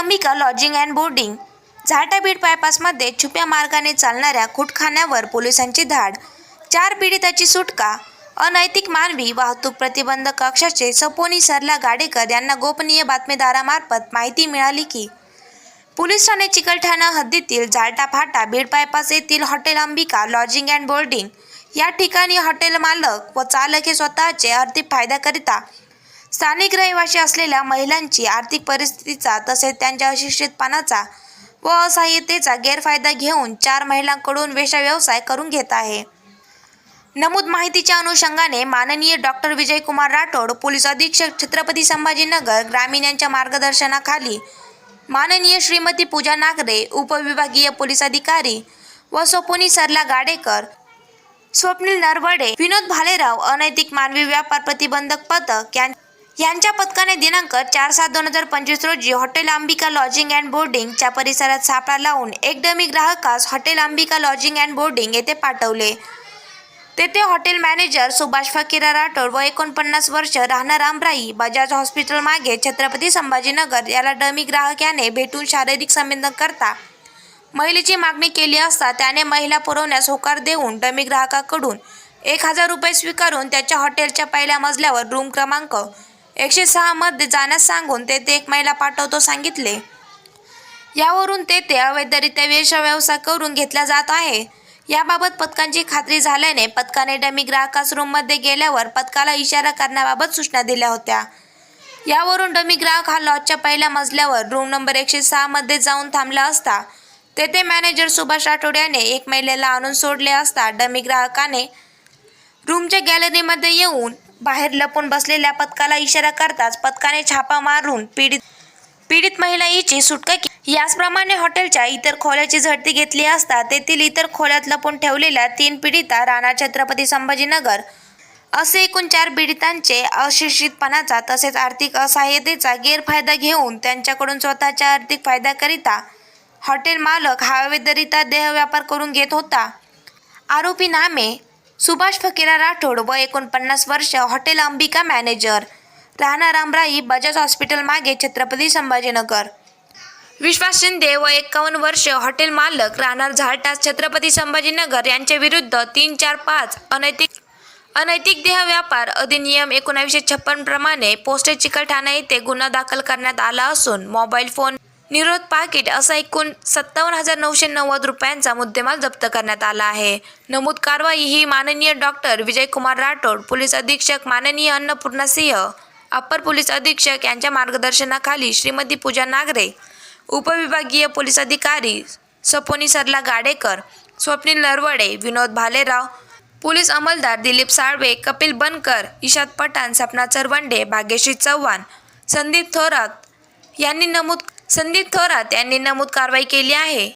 Ambika lodging and boarding Zalta Beed बायपासमध्ये छुप्या मार्गाने चालणाऱ्या खुटखान्यावर पोलिसांची धाड. चार पीडिताची सुटका. अनैतिक मानवी वाहतूक प्रतिबंध कक्षाचे सपोनी सरला गाडेकर यांना गोपनीय बातमीदारामार्फत माहिती मिळाली की पोलीस ठाणे चिकलठाणा हद्दीतील झालटा फाटा बीड बायपास येथील hotel Ambika lodging and boarding या ठिकाणी हॉटेल मालक व चालक हे स्वतःचे आर्थिक फायद्याकरिता स्थानिक रहिवासी असलेल्या महिलांची आर्थिक परिस्थितीचा तसेच त्यांच्या अशिक्षितपणाचा व असहाय्यतेचा गैरफायदा घेऊन चार महिलांकडून वेश्या व्यवसाय करून घेत आहे. नमूद माहितीच्या अनुषंगाने माननीय डॉक्टर विजयकुमार राठोड पोलीस अधीक्षक छत्रपती संभाजीनगर ग्रामीण यांच्या मार्गदर्शनाखाली माननीय श्रीमती पूजा नागरे उपविभागीय पोलीस अधिकारी व सोपोनी सरला गाडेकर स्वप्नील नरवडे विनोद भालेराव अनैतिक मानवी व्यापार प्रतिबंधक पथक यां- यांच्या पथकाने दिनांक चार सात दोन हजार पंचवीस रोजी हॉटेल अंबिका लॉजिंग अँड बोर्डिंगच्या परिसरात सापळा लावून एक डमी ग्राहकास hotel Ambika lodging and boarding येथे पाठवले. तेथे हॉटेल मॅनेजर सुभाष फकीरा राठोड व एकोणपन्नास वर्ष राहणार आमराई बजाज हॉस्पिटल मागे छत्रपती संभाजीनगर याला डमी ग्राहक याने भेटून शारीरिक संबंध करता. महिलेची मागणी केली असता त्याने महिला पुरवण्यास होकार देऊन डमी ग्राहकाकडून एक हजार रुपये स्वीकारून त्याच्या हॉटेलच्या पहिल्या मजल्यावर रूम क्रमांक एकशे सहामध्ये जाण्यास सांगून तेथे एक महिला पाठवतो सांगितले. यावरून तेथे अवैधरित्या वेशव्यवसाय व्यवसाय करून घेतला जात आहे. याबाबत पथकांची खात्री झाल्याने पथकाने डमी ग्राहकास रूममध्ये गेल्यावर पथकाला इशारा करण्याबाबत सूचना दिल्या होत्या. यावरून डमी ग्राहक हा लॉजच्या पहिल्या मजल्यावर रूम नंबर एकशे सहामध्ये जाऊन थांबला असता. तेथे मॅनेजर सुभाष आठवड्याने एक महिलेला आणून सोडले असता डमी ग्राहकाने रूमच्या गॅलरीमध्ये येऊन बाहेर लपून बसलेल्या पथकाला इशारा करताच पथकाने छापा मारून पीडित पीडित महिला हिची सुटका केली याचप्रमाणे हॉटेलच्या इतर खोल्याची झडती घेतली असता तेथील इतर खोल्यात लपून ठेवलेल्या तीन पीडिता राणा छत्रपती संभाजीनगर असे एकूण चार पीडितांचे अशिक्षितपणाचा तसेच आर्थिक असहाय्यतेचा गैरफायदा घेऊन त्यांच्याकडून स्वतःच्या आर्थिक फायद्याकरिता हॉटेल मालक हवेदरिता देहव्यापार करून घेत होता. आरोपी नामे सुभाष फकीरा राठोड व एकोणपन्नास वर्ष हॉटेल अंबिका मॅनेजर. राहणार अमराई बजाज हॉस्पिटल मागे छत्रपती संभाजीनगर. विश्वास शिंदे व एकावन्न वर्ष हॉटेल मालक राहणार झालटास छत्रपती संभाजीनगर यांच्या विरुद्ध तीन चार पाच अनैतिक अनैतिक देह व्यापार अधिनियम एकोणावीसशे छप्पन प्रमाणे पोस्टेज चिकलठाणा येथे गुन्हा दाखल करण्यात आला असून मोबाईल फोन निरोध पाकिट असा एकूण सत्तावन्न हजार नऊशे नव्वद रुपयांचा मुद्देमाल जप्त करण्यात आला आहे. नमूद कारवाई ही माननीय डॉक्टर विजयकुमार राठोड पोलीस अधीक्षक माननीय अन्नपूर्णा सिंह अप्पर पोलीस अधीक्षक यांच्या मार्गदर्शनाखाली श्रीमती पूजा नागरे उपविभागीय पोलीस अधिकारी सपोनी सरला गाडेकर स्वप्नील नरवडे विनोद भालेराव पोलीस अंमलदार दिलीप साळवे कपिल बनकर इशाद पठाण सपना चरवंडे भाग्यश्री चव्हाण संदीप थोरात यांनी नमूद संदीप थोरात यांनी नमूद कारवाई केली आहे.